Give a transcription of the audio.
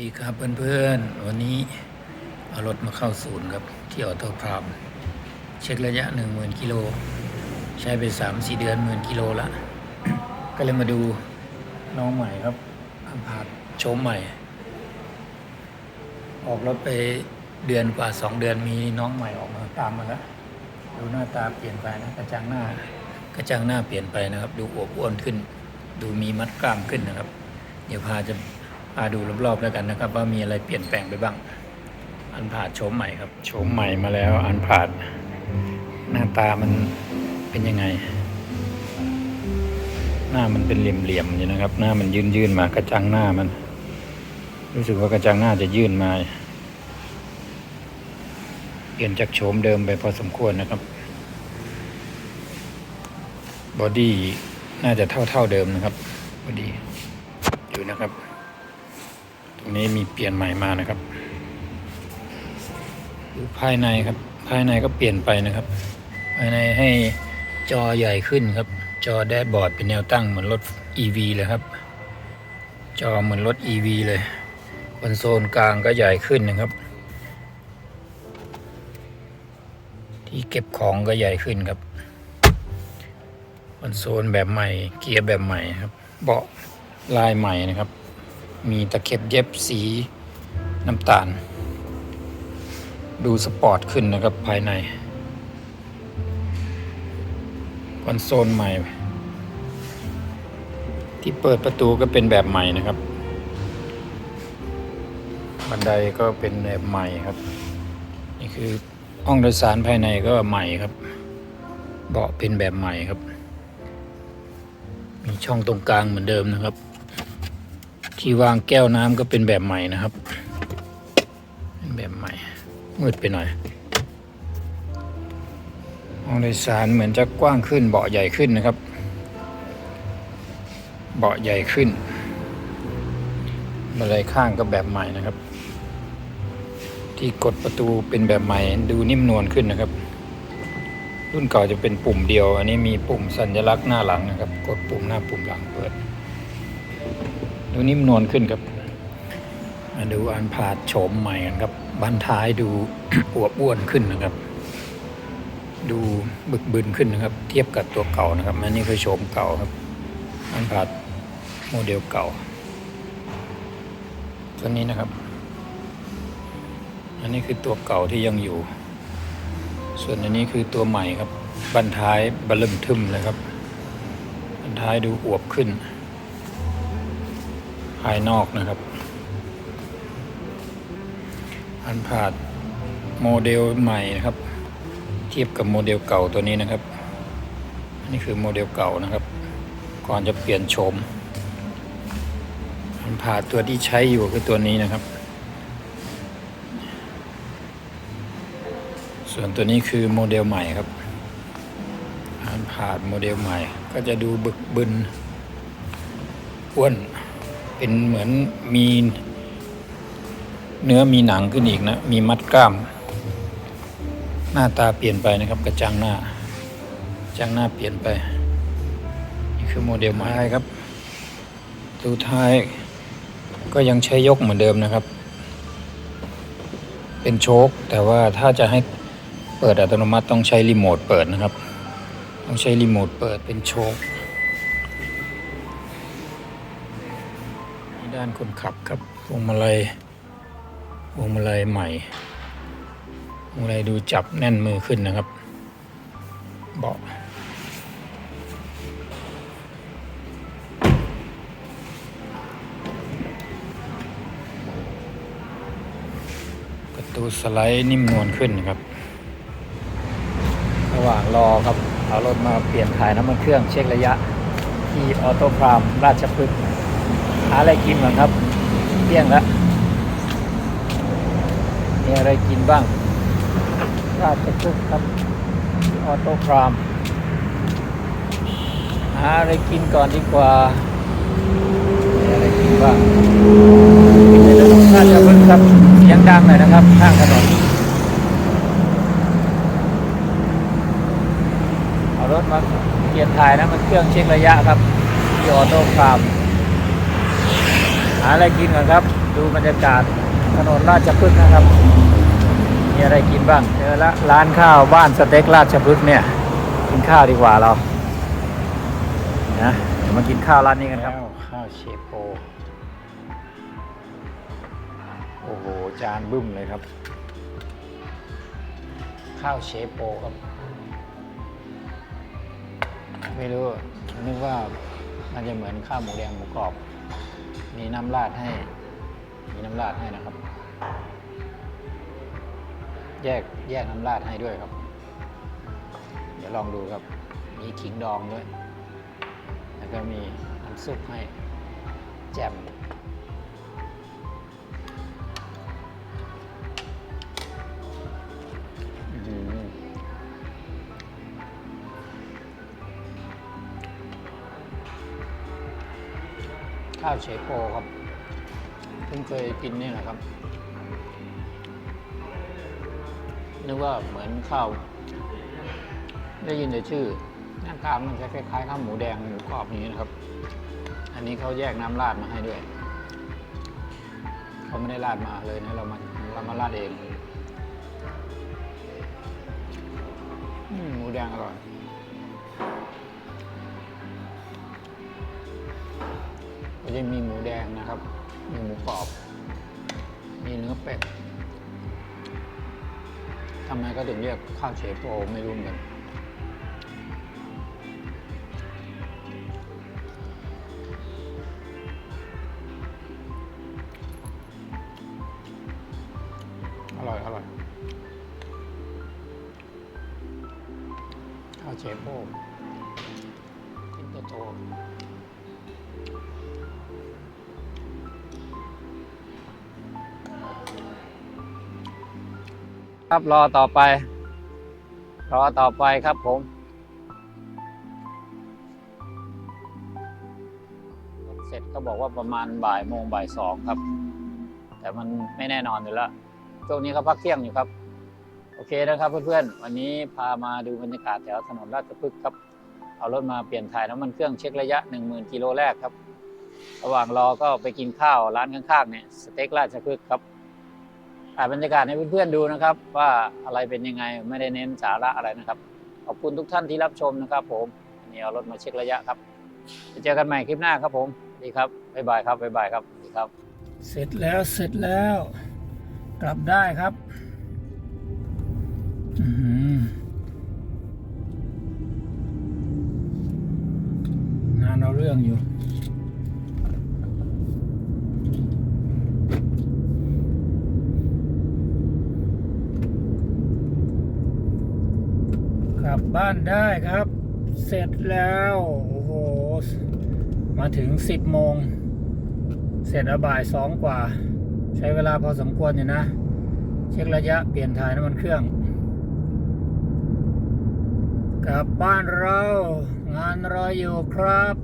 ดีครับเพื่อนๆ วันนี้เอารถมาเข้าศูนย์ครับที่ออโต้พรามเช็คระยะ1 0,000กิโล ใช้ไป3-4เดือนหมื่นกิโลละ ก็เลยมาดูน้องใหม่ครับอัมพาดโฉมใหม่ ออกรถไปเดือนกว่า2เดือนมีน้องใหม่ออกมาตามมาแล้วดูหน้าตาเปลี่ยนไปนะกระจังหน้ากระจังหน้าเปลี่ยนไปนะครับ ดูอวบอ้วนขึ้น ดูมีมัดกล้ามขึ้นนะครับ เดี๋ยวพาจะ พาดูรอบๆแล้วกันนะครับ ว่ามีอะไรเปลี่ยนแปลงไปบ้าง อันผาดโฉมใหม่ครับโฉมใหม่มาแล้ว อันผาดหน้าตามันเป็นยังไง หน้ามันเป็นเหลี่ยมๆอยู่นะครับ หน้ามันยื่นๆมากระจังหน้ามัน รู้สึกว่ากระจังหน้าจะยื่นมาเปลี่ยนจากโฉมเดิมไปพอสมควรนะครับบอดี้น่าจะเท่าๆเดิมนะครับบอดี้อยู่นะครับ นี้มีเปลี่ยนใหม่มานะครับดูภายในครับ ภายในก็เปลี่ยนไปนะครับ ภายในให้จอใหญ่ขึ้นครับ จอแดชบอร์ดเป็นแนวตั้งเหมือนรถ EV เลยครับ จอเหมือนรถ EV เลยคอนโซลกลางก็ใหญ่ขึ้นนะครับ ที่เก็บของก็ใหญ่ขึ้นครับคอนโซลแบบใหม่ เกียร์แบบใหม่ครับ เบาะลายใหม่นะครับ มีตะเข็บเย็บสีน้ำตาล ดูสปอร์ตขึ้นนะครับภายในคอนโซลใหม่ ที่เปิดประตูก็เป็นแบบใหม่นะครับ บันไดก็เป็นแบบใหม่ครับ นี่คือห้องโดยสารภายในก็ใหม่ครับ เบาะเป็นแบบใหม่ครับ มีช่องตรงกลางเหมือนเดิมนะครับ ที่วางแก้วน้ำก็เป็นแบบใหม่นะครับเป็นแบบใหม่มืดไปหน่อยห้องโดยสารเหมือนจะกว้างขึ้นเบาะใหญ่ขึ้นนะครับ เบาะใหญ่ขึ้นบันไดข้างก็แบบใหม่นะครับ ที่กดประตูเป็นแบบใหม่ดูนิ่มนวลขึ้นนะครับ รุ่นเก่าจะเป็นปุ่มเดียว อันนี้มีปุ่มสัญลักษณ์หน้าหลังนะครับ กดปุ่มหน้าปุ่มหลังเปิด ดูนิ่มนวลขึ้นครับมาดูอันผาดโฉมใหม่กันครับบันท้ายดูอวบอ้วนขึ้นนะครับ ดูบึกบึนขึ้นนะครับ เทียบกับตัวเก่านะครับอันนี้คือโฉมเก่าครับ อันผาดโมเดลเก่าตัวนี้นะครับ อันนี้คือตัวเก่าที่ยังอยู่ ส่วนอันนี้คือตัวใหม่ครับบันท้ายบะเริ่มทึมเลยครับบันท้ายดูอวบขึ้น ภายนอกนะครับ อันผาดโมเดลใหม่นะครับ เทียบกับโมเดลเก่าตัวนี้นะครับอันนี้คือโมเดลเก่านะครับ ก่อนจะเปลี่ยนโฉมอันผาดตัวที่ใช้อยู่คือตัวนี้นะครับ ส่วนตัวนี้คือโมเดลใหม่ครับอันผ่านโมเดลใหม่ ก็จะดูบึกบึนอ้วน เป็นเหมือนมีเนื้อมีหนังขึ้นอีกนะ มีมัดกล้าม หน้าตาเปลี่ยนไปนะครับ กระจังหน้ากระจังหน้าเปลี่ยนไป นี่คือโมเดลใหม่ครับตูท้ายก็ยังใช้ยกเหมือนเดิมนะครับ เป็นโชคแต่ว่าถ้าจะให้เปิดอัตโนมัติต้องใช้รีโมทเปิดนะครับ ต้องใช้รีโมทเปิดเป็นโชค ด้านคนขับครับพวงมาลัยพวงมาลัยใหม่พวงมาลัยดูจับแน่นมือขึ้นนะครับ เบาะประตูสไลด์นิ่มนวลขึ้นครับ ระหว่างรอครับ เอารถมาเปลี่ยนถ่ายน้ำมันเครื่องเช็คระยะ ที่ออโต้พรามราชพฤกษ์าอะไรกินก่อนครับเที่ยงแล้วมีอะไรกินบ้างราชพฤกษ์ครับออโต้พราม หาอะไรกินก่อนดีกว่ามีอะไรกินบ้างกินในถนนราชพฤกษ์ครับเสียงดังหน่อยนะครับข้างถนนเอารถมาเปลี่ยนถ่ายนะมันเครื่องเช็คระยะครับที่ออโต้ฟาร์ม หาอะไรกินก่อนครับ ดูบรรยากาศถนนราชพฤกษ์นะครับ มีอะไรกินบ้างเจอละร้านข้าวบ้านสเต็กราชพฤกษ์เนี่ยกินข้าวดีกว่าเรานะเดี๋ยวมากินข้าวร้านนี้กันครับข้าวเชโปโอ้โหจานบึ้มเลยครับ ข้าวเชโปครับไม่รู้นึกว่ามันจะเหมือนข้าวหมูแดงหมูกรอบ มีน้ำราดให้ มีน้ำราดให้นะครับ แยกแยกน้ำราดให้ด้วยครับ เดี๋ยวลองดูครับ มีขิงดองด้วย แล้วก็มีน้ำซุปให้แจ่ม ข้าวเชโปครับเพิ่งเคยกินนี่แหละครับ นึกว่าเหมือนข้าว ได้ยินแต่ชื่อ หน้าตามันจะคล้ายๆข้าวหมูแดงหมูกรอบอย่างนี้นะครับ อันนี้เขาแยกน้ำราดมาให้ด้วย เขาไม่ได้ราดมาเลยนะเรามาเรามาราดเองหมูแดงอร่อย ครับ มีหมูกรอบ มีเนื้อเป็ดทำไมก็ถึงเรียกข้าวเฉโปไม่รู้เหมือนกันอร่อย อร่อย ข้าวเชฟโปกินโตๆ ครับรอต่อไป รอต่อไปครับผม เสร็จก็บอกว่าประมาณบ่ายโมงบ่ายสองครับ แต่มันไม่แน่นอนอยู่แล้วช่วงนี้เขาพักเที่ยงอยู่ครับ โอเคนะครับเพื่อนๆ วันนี้พามาดูบรรยากาศแถวถนนราชพฤกษ์ครับ เอารถมาเปลี่ยนถ่ายน้ำมันเครื่องเช็คระยะ 10,000กิโลแรกครับ ระหว่างรอก็ไปกินข้าวร้านข้างๆเนี่ยสเต็กราชพฤกษ์ครับ ถ่ายบรรยากาศให้เพื่อนๆดูนะครับ ว่าอะไรเป็นยังไงไม่ได้เน้นสาระอะไรนะครับ ขอบคุณทุกท่านที่รับชมนะครับ ผมนนี้เอารถมาเช็คระยะครับไปเจอกันใหม่คลิปหน้าครับผมดีครับบ๊ายบายครับบ๊ายบายครับดีครับ เสร็จแล้วเสร็จแล้ว กลับได้ครับงานเอาเรื่องอยู่ บ้านได้ครับ เสร็จแล้ว โอ้โห มาถึงสิบโมง เสร็จอบ่ายสองกว่า ใช้เวลาพอสมควรอยู่นะ เช็คระยะเปลี่ยนถ่ายน้ำมันเครื่องกลับบ้านเรา งานรออยู่ครับ